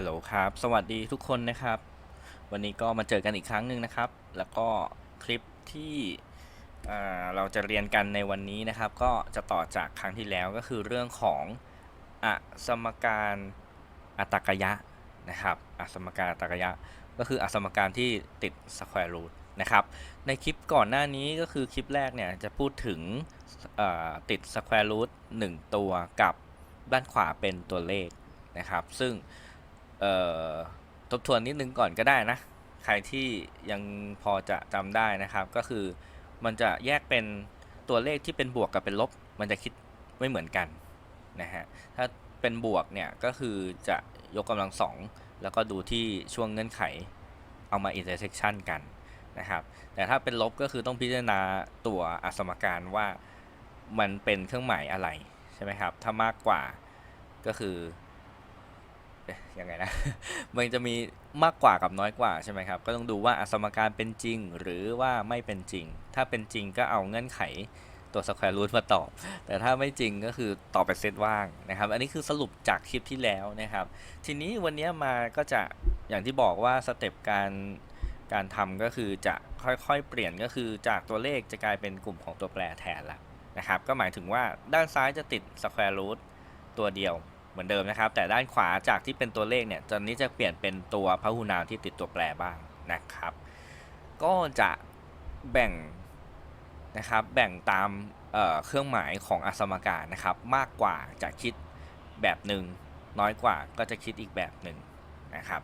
ฮัลโหลครับ สวัสดีทุกคนนะครับ วันนี้ก็มาเจอกันอีกครั้งหนึ่งนะครับ แล้วก็คลิปที่เราจะเรียนกันในวันนี้นะครับ ก็จะต่อจากครั้งที่แล้วก็คือเรื่องของอสมการอัตกยะนะครับอสมการอัตกยะ ก็คืออสมการที่ติดสแควร์รูทนะครับ ในคลิปก่อนหน้านี้ก็คือคลิปแรกเนี่ยจะพูดถึงติดสแควร์รูทหนึ่งตัวกับด้านขวาเป็นตัวเลขนะครับ ซึ่ง ทบทวนนิดนึงก่อนก็ได้นะ ใครที่ยังพอจะจำได้นะครับ ก็คือมันจะแยกเป็นตัวเลขที่เป็นบวกกับเป็นลบ มันจะคิดไม่เหมือนกันนะฮะ ถ้าเป็นบวกเนี่ยก็คือจะยกกำลังสองแล้วก็ดูที่ช่วงเงื่อนไขเอามา intersection กันนะครับ แต่ถ้าเป็นลบก็คือต้องพิจารณาตัวอสมการว่ามันเป็นเครื่องหมายอะไรใช่ไหมครับ ถ้ามากกว่าก็คือ ยังไงนะมันจะมีมากกว่ากับน้อยกว่าใช่ไหมครับ ก็ต้องดูว่าสมการเป็นจริงหรือว่าไม่เป็นจริง ถ้าเป็นจริงก็เอาเงื่อนไขตัวสแควร์รูทมาตอบ แต่ถ้าไม่จริงก็คือตอบเป็นเซตว่างนะครับ อันนี้คือสรุปจากคลิปที่แล้วนะครับ ทีนี้วันนี้มาก็จะอย่างที่บอกว่าสเต็ปการการทำก็คือจะค่อยๆ เปลี่ยนก็คือจากตัวเลขจะกลายเป็นกลุ่มของตัวแปรแทนละนะครับ ก็หมายถึงว่าด้านซ้ายจะติดสแควร์รูทตัวเดียว เหมือนเดิมนะครับ แต่ด้านขวาจากที่เป็นตัวเลขเนี่ยตอนนี้จะเปลี่ยนเป็นตัวพหุนามที่ติดตัวแปรบ้างนะครับ ก็จะแบ่งนะครับแบ่งตามเเครื่องหมายของอสมการนะครับ มากกว่าจะคิดแบบหนึ่งน้อยกว่าก็จะคิดอีกแบบหนึ่งนะครับ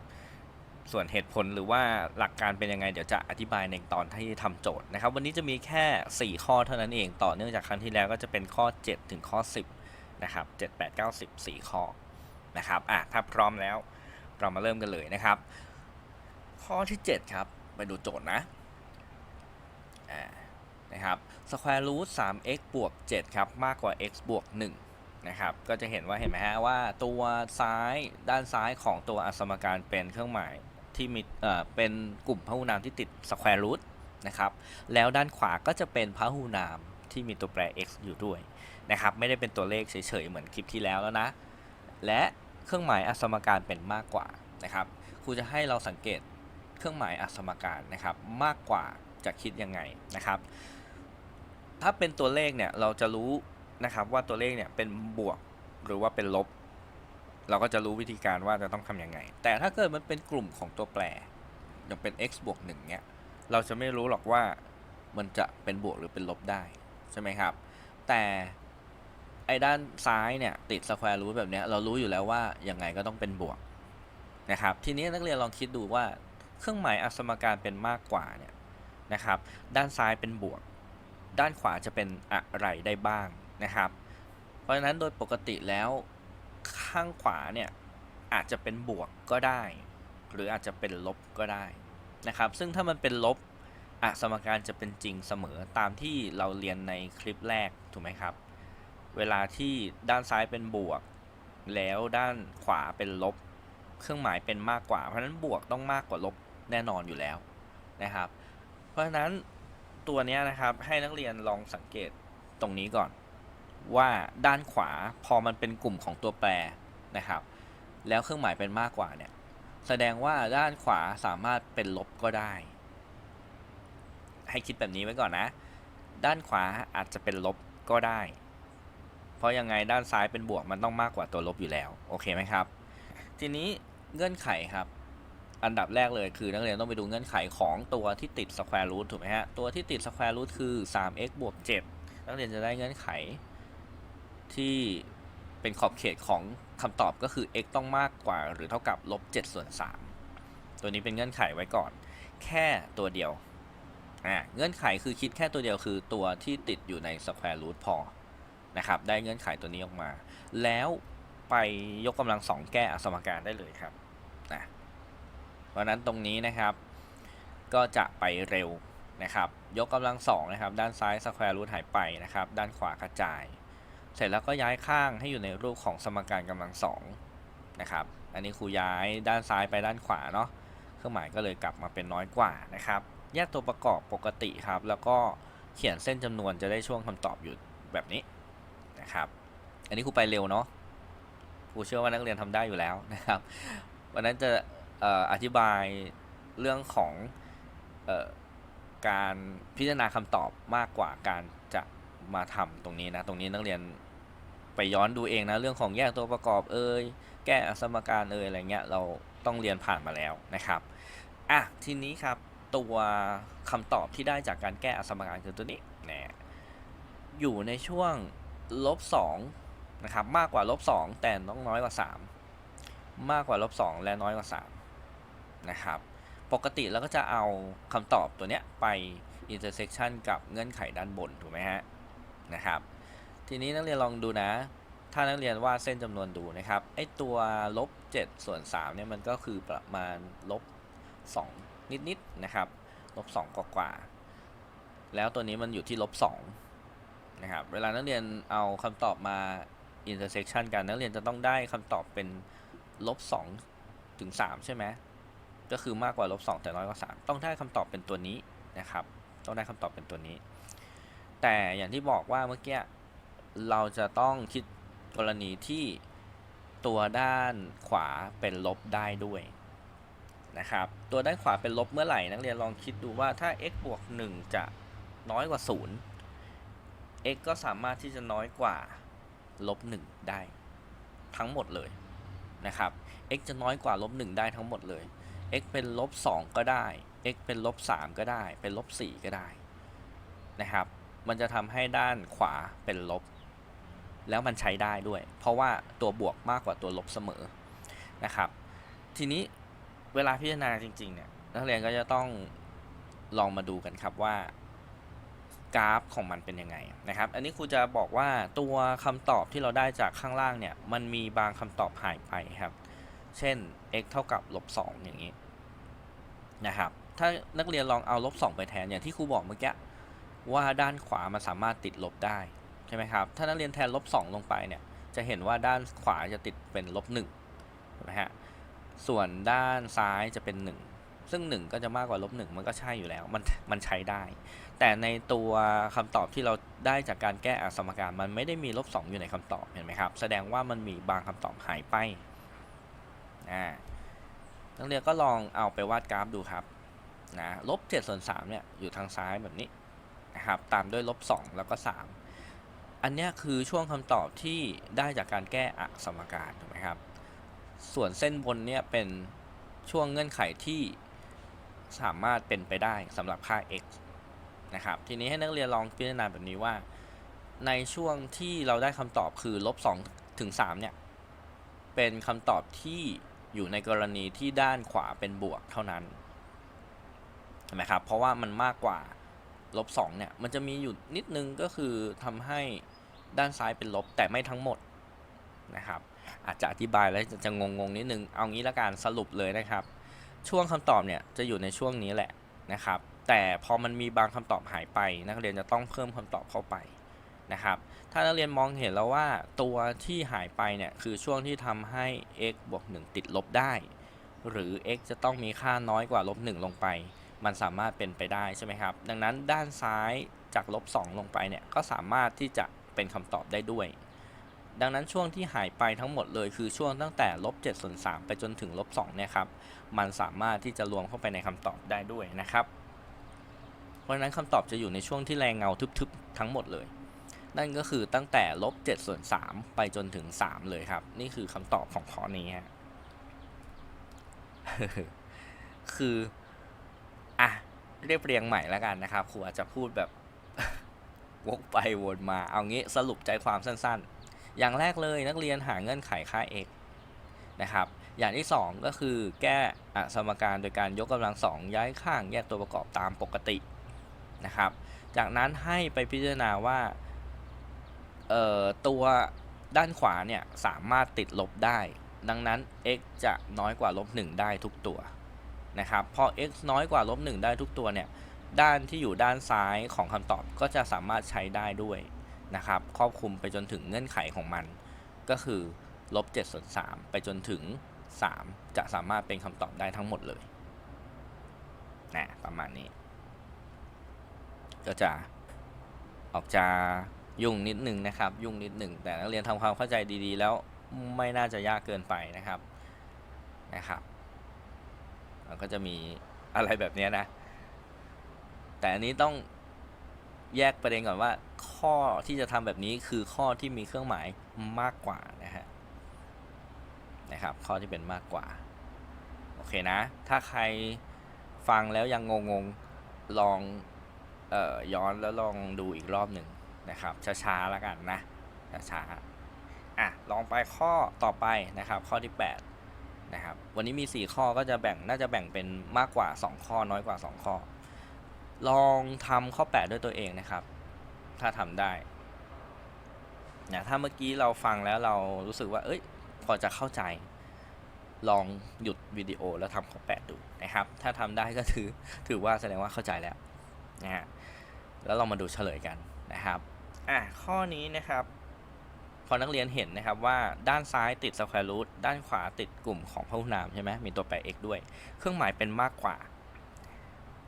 ส่วนเหตุผลหรือว่าหลักการเป็นยังไงเดี๋ยวจะอธิบายในตอนที่ทำโจทย์นะครับ วันนี้จะมีแค่ 4 ข้อเท่านั้นเองต่อเนื่องจากครั้งที่แล้วก็จะเป็นข้อ 7 ถึงข้อ 10 นะครับ7 8 9 10 4ข้อนะครับอะถ้าพร้อมแล้วเรามาเริ่มกันเลยนะครับ ข้อที่ 7 ครับ ไปดูโจทย์นะอ่านะครับ square root 3x บวก 7 ครับ มากกว่า x บวก 1 นะครับ ก็จะเห็นว่าเห็นไหมฮะว่าตัวซ้ายด้านซ้ายของตัวอสมการเป็นเครื่องหมายที่มีเอ่อเป็นกลุ่มพหุนามที่ติด square root นะครับ แล้วด้านขวาก็จะเป็นพหุนามที่มีตัวแปร x อยู่ด้วย นะครับไม่ได้เป็นตัวเลขเฉยๆเหมือนคลิปที่แล้วแล้วนะ และเครื่องหมายอสมการเป็นมากกว่านะครับครูจะให้เราสังเกตเครื่องหมายอสมการนะครับมากกว่าจะคิดยังไงนะครับ ถ้าเป็นตัวเลขเนี่ยเราจะรู้นะครับว่าตัวเลขเนี่ยเป็นบวกหรือว่าเป็นลบ เราก็จะรู้วิธีการว่าจะต้องทำยังไง แต่ถ้าเกิดมันเป็นกลุ่มของตัวแปร อย่างเป็น x บวก1เนี่ยเราจะไม่รู้หรอกว่ามันจะเป็นบวกหรือเป็นลบได้ใช่ไหมครับ แต่ ไอ้ด้านซ้ายเนี่ยติดสแควร์รูทแบบเนี้ยเรารู้อยู่แล้วว่ายังไงก็ต้องเป็นบวกนะครับทีนี้นักเรียนลองคิดดูว่าเครื่องหมายอสมการเป็นมากกว่าเนี่ยนะครับด้านซ้ายเป็นบวก ด้านขวาจะเป็นอะไรได้บ้างนะครับ เพราะฉะนั้นโดยปกติแล้วข้างขวาเนี่ยอาจจะเป็นบวกก็ได้ หรืออาจจะเป็นลบก็ได้นะครับ ซึ่งถ้ามันเป็นลบอสมการจะเป็นจริงเสมอตามที่เราเรียนในคลิปแรกถูกไหมครับ เวลาที่ด้านซ้ายเป็นบวก แล้วด้านขวาเป็นลบ เครื่องหมายเป็นมากกว่า เพราะฉะนั้นบวกต้องมากกว่าลบแน่นอนอยู่แล้วนะครับ เพราะฉะนั้นตัวนี้นะครับให้นักเรียนลองสังเกตตรงนี้ก่อน ว่าด้านขวาพอมันเป็นกลุ่มของตัวแปรนะครับ แล้วเครื่องหมายเป็นมากกว่าเนี่ยแสดงว่าด้านขวาสามารถเป็นลบก็ได้ ให้คิดแบบนี้ไว้ก่อนนะ ด้านขวาอาจจะเป็นลบก็ได้ เพราะยังไงด้านซ้ายเป็นบวกมันต้องมากกว่าตัวลบอยู่แล้ว โอเคไหมครับ ทีนี้เงื่อนไขครับ อันดับแรกเลยคือนักเรียนต้องไปดูเงื่อนไขของตัวที่ติด square root ถูกไหมฮะ ตัวที่ติด square root คือ 3x บวก 7 นักเรียนจะได้เงื่อนไขที่เป็นขอบเขตของคำตอบก็คือ x ต้องมากกว่าหรือเท่ากับลบ7ส่วน3ตัวนี้เป็นเงื่อนไขไว้ก่อน แค่ตัวเดียวอ่าเงื่อนไขคือคิดแค่ตัวเดียวคือตัวที่ติดอยู่ใน square root พอ นะครับ ได้เงื่อนไขตัวนี้ออกมา แล้วไปยกกำลังสองแก้อสมการได้เลยครับนะเพราะฉะนั้นตรงนี้นะครับ ก็จะไปเร็วนะครับ ยกกำลังสองนะครับ ด้านซ้ายสแควร์รูทหายไปนะครับ ด้านขวากระจาย เสร็จแล้วก็ย้ายข้างให้อยู่ในรูปของสมการกำลังสองนะครับ อันนี้ครูย้ายด้านซ้ายไปด้านขวาเนาะ เครื่องหมายก็เลยกลับมาเป็นน้อยกว่านะครับ แยกตัวประกอบปกติครับ แล้วก็เขียนเส้นจำนวนจะได้ช่วงคำตอบอยู่แบบนี้ นะครับ อันนี้ครูไปเร็วเนาะครูเชื่อว่านักเรียนทำได้อยู่แล้วนะครับ วันนั้นจะออธิบายเรื่องของออการพิจารณาคำตอบมากกว่าการจะมาทำตรงนี้นะ ตรงนี้นักเรียนไปย้อนดูเองนะ เรื่องของแยกตัวประกอบเอ่ยแก้สมการเอ่ยอะไรเงี้ยเราต้องเรียนผ่านมาแล้วนะครับอะทีนี้ครับตัวคำตอบที่ได้จากการแก้อสมการคือตัวนี้นะอยู่ในช่วง ลบสองนะครับมากกว่าลบสองแต่ต้องน้อยกว่าสามมากกว่าลบสองและน้อยกว่าสามนะครับปกติเราก็จะเอาคำตอบตัวเนี้ยไป intersection กับเงื่อนไขด้านบนถูกไหมฮะนะครับทีนี้นักเรียนลองดูนะ ถ้านักเรียนวาดเส้นจำนวนดูนะครับไอตัวลบ7ส่วน3เนี่ยมันก็คือประมาณลบ2นิดๆนะครับลบ2กว่าๆแล้วตัวนี้มันอยู่ที่ลบ2 นะครับ เวลานักเรียนเอาคำตอบมา intersection กัน นักเรียนจะต้องได้คำตอบเป็นลบ2ถึง3ใช่ไหม ก็คือมากกว่าลบ2แต่น้อยกว่า3ต้องได้คำตอบเป็นตัวนี้นะครับ ต้องได้คำตอบเป็นตัวนี้ แต่อย่างที่บอกว่าเมื่อกี้เราจะต้องคิดกรณีที่ตัวด้านขวาเป็นลบได้ด้วยนะครับตัวด้านขวาเป็นลบเมื่อไหร่นักเรียนลองคิดดูว่าถ้า x บวก1จะน้อยกว่า 0 x ก็สามารถที่จะน้อยกว่าลบ1ได้ทั้งหมดเลยนะครับ x จะน้อยกว่าลบ1ได้ทั้งหมดเลย x เป็นลบ2ก็ได้ x เป็นลบ3ก็ได้ เป็นลบ4ก็ได้นะครับ มันจะทำให้ด้านขวาเป็นลบ แล้วมันใช้ได้ด้วย เพราะว่าตัวบวกมากกว่าตัวลบเสมอนะครับ ทีนี้เวลาพิจารณาจริงๆเนี่ยนักเรียนก็จะต้องลองมาดูกันครับว่า กราฟของมันเป็นยังไงนะครับ อันนี้ครูจะบอกว่าตัวคำตอบที่เราได้จากข้างล่างเนี่ย มันมีบางคำตอบหายไปครับ เช่น x เท่ากับลบ2อย่างนี้นะครับ ถ้านักเรียนลองเอาลบ2ไปแทนอย่างที่ครูบอกเมื่อกี้ว่าด้านขวามันสามารถติดลบได้ใช่ไหมครับ ถ้านักเรียนแทนลบ2ลงไปเนี่ย จะเห็นว่าด้านขวาจะติดเป็นลบ1ใช่ไหมฮะ ส่วนด้านซ้ายจะเป็น1 ซึ่ง 1 ก็จะมากกว่าลบ1มันก็ใช่อยู่แล้ว มันมันใช้ได้ แต่ในตัวคำตอบที่เราได้จากการแก้อสมการมันไม่ได้มีลบ2อยู่ในคำตอบเห็นไหมครับ แสดงว่ามันมีบางคำตอบหายไปอ่านักเรียนก็ลองเอาไปวาดกราฟดูครับนะลบ7ส่วน3เนี่ยอยู่ทางซ้ายแบบนี้นะครับตามด้วยลบ2แล้วก็ 3 อันนี้คือช่วงคำตอบที่ได้จากการแก้อสมการถูกไหมครับ ส่วนเส้นบนเนี่ยเป็นช่วงเงื่อนไขที่ สามารถเป็นไปได้สำหรับค่า x นะครับทีนี้ให้นักเรียนลองพิจารณาแบบนี้ว่า ในช่วงที่เราได้คำตอบคือลบ2ถึง3เนี่ยเป็นคำตอบที่อยู่ในกรณีที่ด้านขวาเป็นบวกเท่านั้นเห็นไหมครับเพราะว่ามันมากกว่าลบ2เนี่ยมันจะมีอยู่นิดนึงก็คือทำให้ด้านซ้ายเป็นลบแต่ไม่ทั้งหมดนะครับอาจจะอธิบายแล้วจะงงๆนิดนึงเอางี้ละกันสรุปเลยนะครับ ช่วงคำตอบเนี่ยจะอยู่ในช่วงนี้แหละนะครับ แต่พอมันมีบางคำตอบหายไป นักเรียนจะต้องเพิ่มคำตอบเข้าไปนะครับ ถ้านักเรียนมองเห็นแล้วว่าตัวที่หายไปเนี่ยคือช่วงที่ทำให้ x บวก1ติดลบได้ หรือ x จะต้องมีค่าน้อยกว่าลบ1ลงไป มันสามารถเป็นไปได้ใช่ไหมครับ ดังนั้นด้านซ้ายจากลบ2ลงไปเนี่ยก็สามารถที่จะเป็นคำตอบได้ด้วย ดังนั้นช่วงที่หายไปทั้งหมดเลยคือช่วงตั้งแต่ลบ7ส่วน3ไปจนถึงลบ2เนี่ยครับมันสามารถที่จะรวมเข้าไปในคำตอบได้ด้วยนะครับ เพราะฉะนั้นคำตอบจะอยู่ในช่วงที่แรงเงาทึบๆทั้งหมดเลย นั่นก็คือตั้งแต่ลบ7ส่วน3ไปจนถึง 3 เลยครับ นี่คือคำตอบของข้อนี้ฮะคืออะเรียบเรียงใหม่แล้วกันนะครับครูอาจจะพูดแบบวกไปวนมา เอางี้สรุปใจความสั้น ๆ อย่างแรกเลยนักเรียนหาเงื่อนไขค่า x นะครับ อย่างที่ 2 ก็คือแก้อสมการโดยการยกกำลังสองย้ายข้างแยกตัวประกอบตามปกตินะครับ จากนั้นให้ไปพิจารณาว่าตัวด้านขวาเนี่ยสามารถติดลบได้ ดังนั้น x จะน้อยกว่าลบ1ได้ทุกตัวนะครับ พอ x น้อยกว่าลบ1ได้ทุกตัวเนี่ย ด้านที่อยู่ด้านซ้ายของคำตอบก็จะสามารถใช้ได้ด้วย นะครับครอบคลุมไปจนถึงเงื่อนไขของมัน ก็คือลบ7ส่วน3ไปจนถึง 3 จะสามารถเป็นคำตอบได้ทั้งหมดเลยนะประมาณนี้ ก็จะออกจะยุ่งนิดหนึ่งนะครับ ยุ่งนิดหนึ่งแต่นักเรียนทำความเข้าใจดีๆ แล้วไม่น่าจะยากเกินไปนะครับนะครับมันก็จะมีอะไรแบบนี้นะ แต่อันนี้ต้อง แยกประเด็นก่อนว่า ข้อที่จะทำแบบนี้คือข้อที่มีเครื่องหมายมากกว่านะฮะนะครับ ข้อที่เป็นมากกว่า โอเคนะ ถ้าใครฟังแล้วยังงงๆลองเอ่อย้อนแล้วลองดูอีกรอบหนึ่งนะครับ ช้าๆแล้วกันนะช้าๆอะลองไปข้อต่อไปนะครับ ข้อที่ 8 นะครับ วันนี้มี 4 ข้อก็จะแบ่งน่าจะแบ่งเป็นมากกว่า 2 ข้อน้อยกว่า 2 ข้อ ลองทำข้อ 8 ด้วยตัวเองนะครับ ถ้าทำได้นะถ้าเมื่อกี้เราฟังแล้วเรารู้สึกว่า เอ้ย พอจะเข้าใจ ลองหยุดวิดีโอแล้วทำข้อ 8 ดูนะครับ ถ้าทำได้ก็ถือถือว่าแสดงว่าเข้าใจแล้วนะฮะแล้วเรามาดูเฉลยกันนะครับอะข้อนี้นะครับ พอนักเรียนเห็นนะครับว่าด้านซ้ายติด square root ด้านขวาติดกลุ่มของพหุนามใช่ไหมมีตัวแปร x ด้วย เครื่องหมายเป็นมากกว่า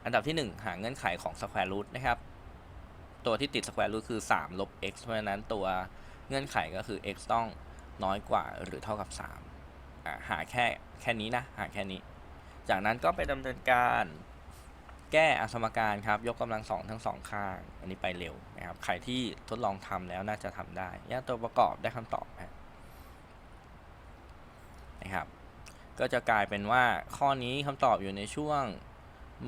อันดับที่ 1 หาเงื่อนไขของ square root นะครับ ตัวที่ติด square root คือ 3 ลบ x เพราะฉะนั้นตัวเงื่อนไขก็คือ x ต้องน้อยกว่าหรือเท่ากับ3หาแค่แค่นี้นะ หาแค่นี้ จากนั้นก็ไปดำเนินการแก้อสมการครับ ยกกำลังสองทั้งสองข้าง อันนี้ไปเร็วนะครับ ใครที่ทดลองทำแล้วน่าจะทำได้แยกตัวประกอบได้คำตอบนะนะครับ ก็จะกลายเป็นว่าข้อนี้คำตอบอยู่ในช่วง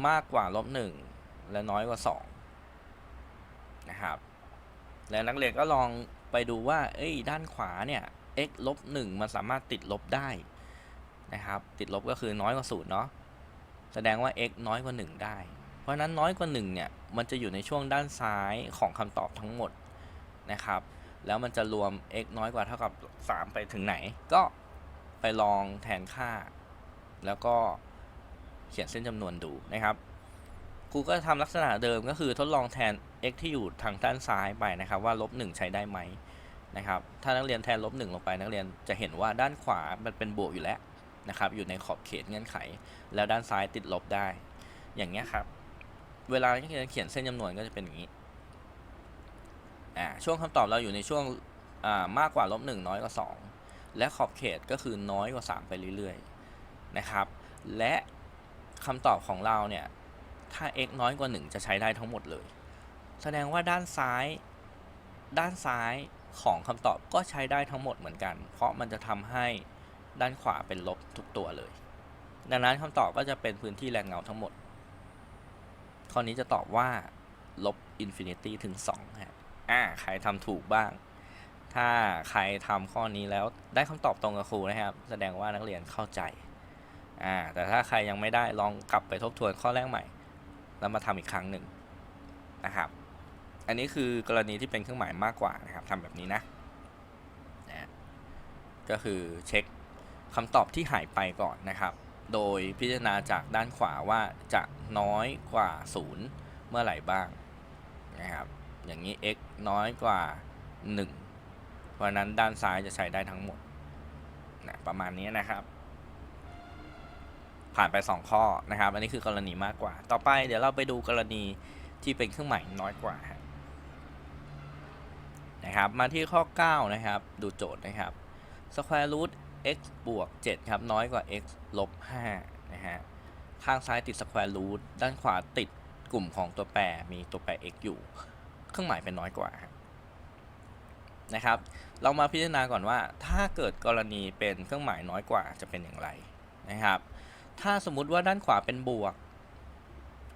มากกว่าลบหนึ่งและน้อยกว่าสองนะครับ และนักเรียนก็ลองไปดูว่า เอ้ย ด้านขวาเนี่ย x ลบหนึ่งมันสามารถติดลบได้นะครับ ติดลบก็คือน้อยกว่าศูนย์เนาะ แสดงว่า x น้อยกว่า 1 ได้ เพราะฉะนั้นน้อยกว่า 1 เนี่ย มันจะอยู่ในช่วงด้านซ้ายของคำตอบทั้งหมดนะครับ แล้วมันจะรวม x น้อยกว่าเท่ากับ 3 ไปถึงไหน ก็ไปลองแทนค่า แล้วก็ เขียนเส้นจำนวนดูนะครับครูก็ทำลักษณะเดิมก็คือทดลองแทน x ที่อยู่ทางด้านซ้ายไปนะครับว่าลบ1ใช้ได้ไหมนะครับถ้านักเรียนแทนลบ1ลงไปนักเรียนจะเห็นว่าด้านขวามันเป็นบวกอยู่แล้วนะครับอยู่ในขอบเขตเงื่อนไข แล้วด้านซ้ายติดลบได้ อย่างเงี้ยครับเวลาที่เราเขียนเส้นจำนวนก็จะเป็นอย่างนี้อ่าช่วงคำตอบเราอยู่ในช่วงอ่ามากกว่าลบหนึ่งน้อยกว่าสองและขอบเขตก็คือน้อยกว่าสามไปเรื่อยๆนะครับและ คำตอบของเราเนี่ย ถ้า x น้อยกว่า 1 จะใช้ได้ทั้งหมดเลย แสดงว่าด้านซ้าย ด้านซ้ายของคำตอบก็ใช้ได้ทั้งหมดเหมือนกัน เพราะมันจะทำให้ด้านขวาเป็นลบทุกตัวเลย ดังนั้นคำตอบก็จะเป็นพื้นที่แรงเงาทั้งหมด ข้อนี้จะตอบว่าลบอินฟินิตี้ถึง2ฮะอ่าใครทำถูกบ้าง ถ้าใครทำข้อนี้แล้วได้คำตอบตรงกับครูนะครับ แสดงว่านักเรียนเข้าใจ อ่าแต่ถ้าใครยังไม่ได้ลองกลับไปทบทวนข้อแรกใหม่ แล้วมาทำอีกครั้งหนึ่งนะครับ อันนี้คือกรณีที่เป็นเครื่องหมายมากกว่านะครับทำแบบนี้นะนะก็คือเช็คคำตอบที่หายไปก่อนนะครับ โดยพิจารณาจากด้านขวาว่าจะน้อยกว่า 0 เมื่อไหร่บ้างนะครับ อย่างนี้ x น้อยกว่า 1 เพราะฉะนั้นด้านซ้ายจะใช้ได้ทั้งหมดนะประมาณนี้นะครับ ผ่านไป 2 ข้อนะครับ อันนี้คือกรณีมากกว่า ต่อไปเดี๋ยวเราไปดูกรณีที่เป็นเครื่องหมายน้อยกว่านะครับ มาที่ข้อ 9 นะครับ ดูโจทย์นะครับ square root x บวก 7 ครับ น้อยกว่า x ลบ 5 นะฮะ ข้างซ้ายติด square root ด้านขวาติดกลุ่มของตัวแปร มีตัวแปร x อยู่ เครื่องหมายเป็นน้อยกว่านะครับ เรามาพิจารณาก่อนว่า ถ้าเกิดกรณีเป็นเครื่องหมายน้อยกว่าจะเป็นอย่างไรนะครับ ถ้าสมมุติว่าด้านขวาเป็นบวก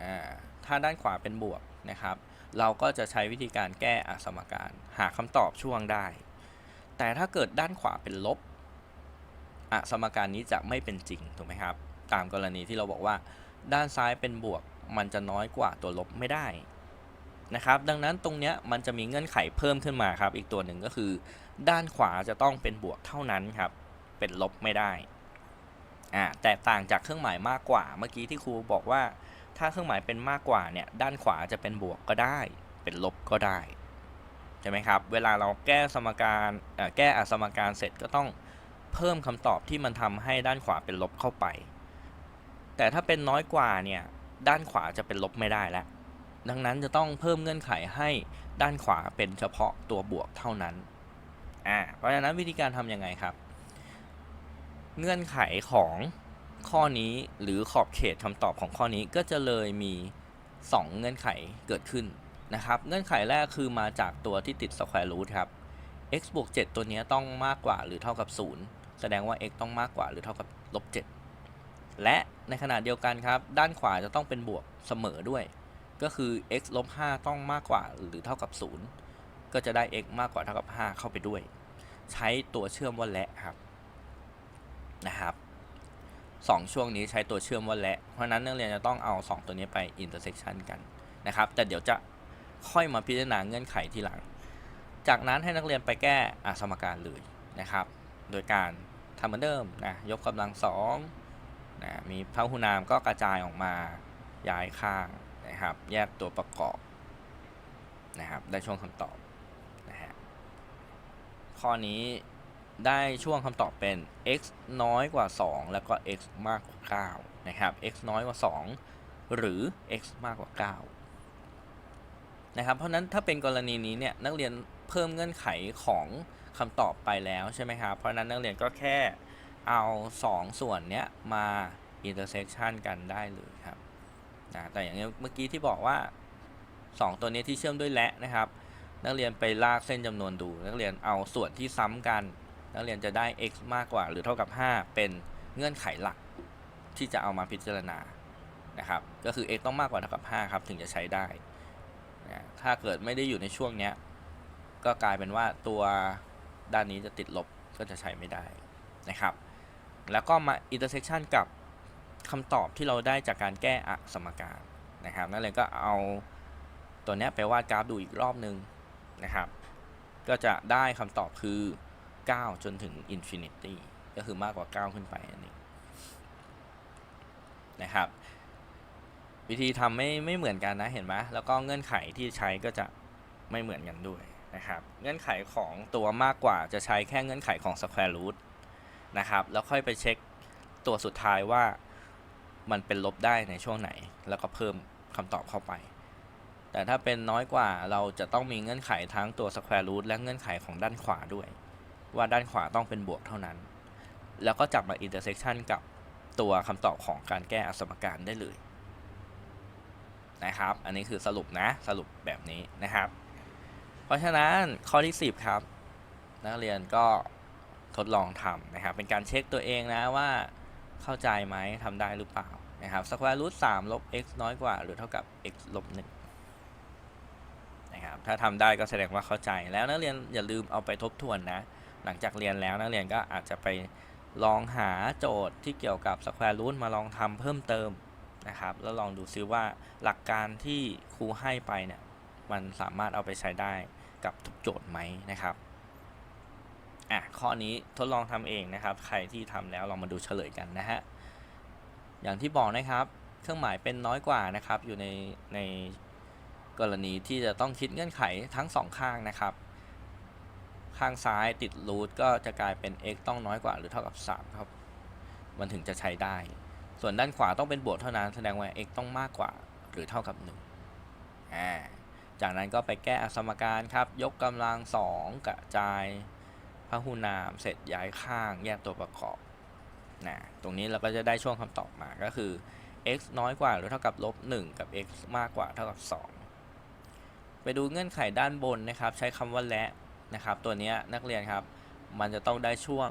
อ่าถ้าด้านขวาเป็นบวกนะครับ เราก็จะใช้วิธีการแก้อสมการ หาคำตอบช่วงได้ แต่ถ้าเกิดด้านขวาเป็นลบอสมการนี้จะไม่เป็นจริงถูกไหมครับ ตามกรณีที่เราบอกว่า ด้านซ้ายเป็นบวก มันจะน้อยกว่าตัวลบไม่ได้นะครับ ดังนั้นตรงเนี้ยมันจะมีเงื่อนไขเพิ่มขึ้นมาครับ อีกตัวหนึ่งก็คือ ด้านขวาจะต้องเป็นบวกเท่านั้นครับ เป็นลบไม่ได้ อ่าแตกต่างจากเครื่องหมายมากกว่าเมื่อกี้ที่ครูบอกว่า ถ้าเครื่องหมายเป็นมากกว่าเนี่ยด้านขวาจะเป็นบวกก็ได้ เป็นลบก็ได้ใช่ไหมครับเวลาเราแก้สมการแก้อสมการเสร็จก็ต้องเพิ่มคำตอบที่มันทำให้ด้านขวาเป็นลบเข้าไป แต่ถ้าเป็นน้อยกว่าเนี่ยด้านขวาจะเป็นลบไม่ได้แล้วดังนั้นจะต้องเพิ่มเงื่อนไขให้ด้านขวาเป็นเฉพาะตัวบวกเท่านั้นอ่าเพราะฉะนั้นวิธีการทำยังไงครับ เงื่อนไขของข้อนี้หรือขอบเขตคำตอบของข้อนี้ก็จะเลยมี 2 เงื่อนไขเกิดขึ้นนะครับ เงื่อนไขแรกคือมาจากตัวที่ติด square root ครับ x บวก7ตัวนี้ต้องมากกว่าหรือเท่ากับ 0 แสดงว่า x ต้องมากกว่าหรือเท่ากับลบ7และในขณะเดียวกันครับ ด้านขวาจะต้องเป็นบวกเสมอด้วย ก็คือ x ลบ5ต้องมากกว่าหรือเท่ากับ 0 ก็จะได้ x มากกว่าเท่ากับ 5 เข้าไปด้วย ใช้ตัวเชื่อมว่าและครับ นะครับสองช่วงนี้ใช้ตัวเชื่อมว่าและ เพราะนั้นนักเรียนจะต้องเอา 2 ตัวนี้ไป intersection กันนะครับ แต่เดี๋ยวจะค่อยมาพิจารณาเงื่อนไขทีหลัง จากนั้นให้นักเรียนไปแก้อสมการเลยนะครับ โดยการทำเหมือนเดิมนะยกกำลังสองนะมีพหุนามก็กระจายออกมาย้ายข้างนะครับ แยกตัวประกอบนะครับ ได้ช่วงคำตอบนะฮะข้อนี้ ได้ช่วงคำตอบเป็น x น้อยกว่า 2 แล้วก็ x มากกว่า9นะครับ x น้อยกว่า 2 หรือ x มากกว่า9นะครับเพราะนั้นถ้าเป็นกรณีนี้เนี่ยนักเรียนเพิ่มเงื่อนไขของคำตอบไปแล้วใช่ไหมครับเพราะฉะนั้นนักเรียนก็แค่เอา 2 ส่วนเนี้ยมา intersection กันได้เลยครับนะแต่อย่างเมื่อกี้ที่บอกว่า 2 ตัวนี้ที่เชื่อมด้วยและนะครับ นักเรียนไปลากเส้นจำนวนดู นักเรียนเอาส่วนที่ซ้ำกัน นักเรียนจะได้ x มากกว่าหรือเท่ากับ 5 เป็นเงื่อนไขหลักที่จะเอามาพิจารณานะครับ ก็คือ x ต้องมากกว่าเท่ากับ 5 ครับ ถึงจะใช้ได้นะถ้าเกิดไม่ได้อยู่ในช่วงเนี้ย ก็กลายเป็นว่าตัวด้านนี้จะติดลบก็จะใช้ไม่ได้นะครับ แล้วก็มา intersection กับคำตอบที่เราได้จากการแก้อสมการนะครับนั่นเลยก็เอาตัวนี้ไปวาดกราฟดูอีกรอบนึงนะครับ ก็จะได้คำตอบคือ 9 จนถึง infinity ก็คือมากกว่า 9 ขึ้นไปอันนี้นะครับ วิธีทำไม่ไม่เหมือนกันนะเห็นไหมแล้วก็เงื่อนไขที่ใช้ก็จะไม่เหมือนกันด้วยนะครับ เงื่อนไขของตัวมากกว่าจะใช้แค่เงื่อนไขของ square root นะครับ แล้วค่อยไปเช็คตัวสุดท้ายว่ามันเป็นลบได้ในช่วงไหน แล้วก็เพิ่มคำตอบเข้าไป แต่ถ้าเป็นน้อยกว่าเราจะต้องมีเงื่อนไขทั้งตัว square root และเงื่อนไขของด้านขวาด้วย ว่าด้านขวาต้องเป็นบวกเท่านั้น แล้วก็จับมา intersection กับตัวคำตอบของการแก้อสมการได้เลยนะครับ อันนี้คือสรุปนะสรุปแบบนี้นะครับ เพราะฉะนั้นข้อที่ 10 ครับ นักเรียนก็ทดลองทำนะครับ เป็นการเช็คตัวเองนะว่าเข้าใจไหมทำได้หรือเปล่านะครับ square root 3ลบ x น้อยกว่า หรือเท่ากับ x ลบ1นะครับถ้าทำได้ก็แสดงว่าเข้าใจแล้วนักเรียนอย่าลืมเอาไปทบทวนนะ หลังจากเรียนแล้วนักเรียนก็อาจจะไปลองหาโจทย์ที่เกี่ยวกับ square root มาลองทำเพิ่มเติมนะครับ แล้วลองดูซิว่าหลักการที่ครูให้ไปเนี่ยมันสามารถเอาไปใช้ได้กับทุกโจทย์ไหมนะครับอะข้อนี้ทดลองทำเองนะครับ ใครที่ทำแล้วลองมาดูเฉลยกันนะฮะอย่างที่บอกนะครับ เครื่องหมายเป็นน้อยกว่านะครับ อยู่ในในกรณีที่จะต้องคิดเงื่อนไขทั้งสองข้างนะครับ ข้างซ้ายติดรูทก็จะกลายเป็น x ต้องน้อยกว่าหรือเท่ากับ 3 ครับ มันถึงจะใช้ได้ ส่วนด้านขวาต้องเป็นบวกเท่านั้นแสดงว่า x ต้องมากกว่าหรือเท่ากับ1อ่าจากนั้นก็ไปแก้อสมการครับ ยกกำลัง 2 กระจายพหุนาม เสร็จย้ายข้างแยกตัวประกอบนะตรงนี้เราก็จะได้ช่วงคำตอบมาก็คือ x น้อยกว่าหรือเท่ากับลบ1กับ x มากกว่าเท่ากับ 2 ไปดูเงื่อนไขด้านบนนะครับ ใช้คำว่าและ นะครับตัวนี้นักเรียนครับ มันจะต้องได้ช่วง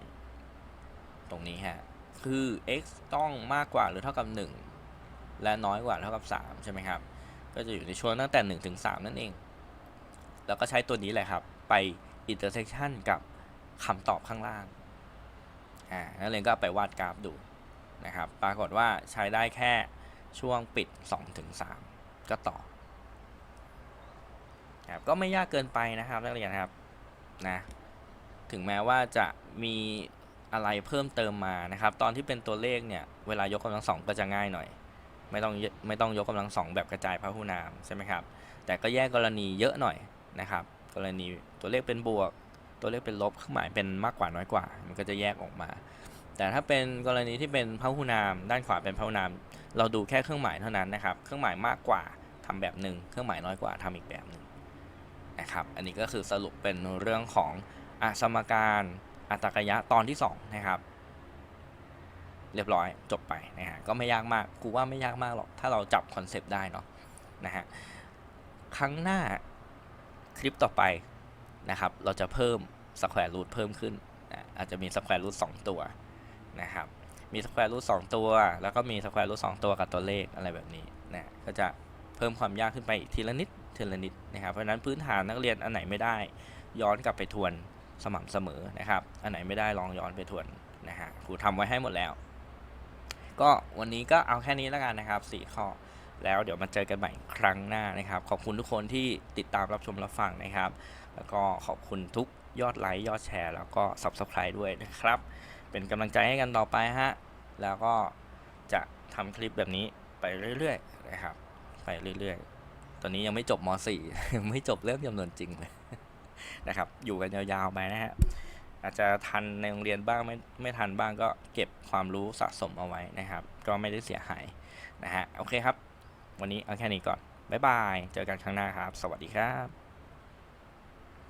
ตรงนี้ฮะคือ x ต้องมากกว่าหรือเท่ากับ 1 และน้อยกว่าเท่ากับ 3 ใช่ไหมครับ ก็จะอยู่ในช่วงตั้งแต่ 1 ถึง 3 นั่นเอง แล้วก็ใช้ตัวนี้แหละครับ ไป intersection กับคำตอบข้างล่างอ่านักเรียนก็ไปวาดกราฟดูนะครับ ปรากฏว่าใช้ได้แค่ช่วงปิด 2 ถึง 3 ก็ต่อครับก็ไม่ยากเกินไปนะครับนักเรียนครับ นะถึงแม้ว่าจะมีอะไรเพิ่มเติมมานะครับ ตอนที่เป็นตัวเลขเนี่ยเวลายกกำลังสองก็จะง่ายหน่อย ไม่ต้องไม่ต้องยกกำลังสองแบบกระจายพหุนามใช่ไหมครับแต่ก็แยกกรณีเยอะหน่อยนะครับ กรณีตัวเลขเป็นบวก ตัวเลขเป็นลบเครื่องหมายเป็นมากกว่าน้อยกว่า มันก็จะแยกออกมา แต่ถ้าเป็นกรณีที่เป็นพหุนาม ด้านขวาเป็นพหุนาม เราดูแค่เครื่องหมายเท่านั้นนะครับ เครื่องหมายมากกว่าทำแบบหนึ่งเครื่องหมายน้อยกว่าทำอีกแบบหนึ่ง นะครับ อันนี้ก็คือสรุปเป็นเรื่องของอสมการอัตรกยะตอนที่ 2 นะครับ เรียบร้อยจบไปนะฮะก็ไม่ยากมากกูว่าไม่ยากมากหรอก ถ้าเราจับคอนเซปต์ได้เนาะนะฮะครั้งหน้าคลิปต่อไปนะครับ เราจะเพิ่ม square root เพิ่มขึ้นนะอาจจะมี square root สองตัวนะครับ มี square root สองตัว แล้วก็มี square root สองตัวกับตัวเลขอะไรแบบนี้นะก็จะเพิ่มความยากขึ้นไปอีกทีละนิด ทีละนิดนะครับ เพราะนั้นพื้นฐานนักเรียนอันไหนไม่ได้ ย้อนกลับไปทวนสม่ำเสมอนะครับ อันไหนไม่ได้ลองย้อนไปทวนนะฮะครูทำไว้ให้หมดแล้ว ก็วันนี้ก็เอาแค่นี้แล้วกันนะครับสี่ข้อแล้วเดี๋ยวมาเจอกันใหม่ครั้งหน้านะครับ ขอบคุณทุกคนที่ติดตามรับชมรับฟังนะครับ แล้วก็ขอบคุณทุกยอดไลค์ยอดแชร์ แล้วก็ Subscribe ด้วยนะครับ เป็นกำลังใจให้กันต่อไปฮะแล้วก็จะทำคลิปแบบนี้ไปเรื่อยๆนะครับ ไปเรื่อยๆ ตอนนี้ยังไม่จบม .4 ยังไม่จบเรื่องจำนวนจริงเลยนะครับ อยู่กันยาวๆไปนะฮะอาจจะทันในโรงเรียนบ้างไม่ไม่ทันบ้างก็เก็บความรู้สะสมเอาไว้นะครับ ก็ไม่ได้เสียหายนะฮะโอเคครับ วันนี้เอาแค่นี้ก่อน บ๊ายบาย เจอกันครั้งหน้าครับ สวัสดีครับ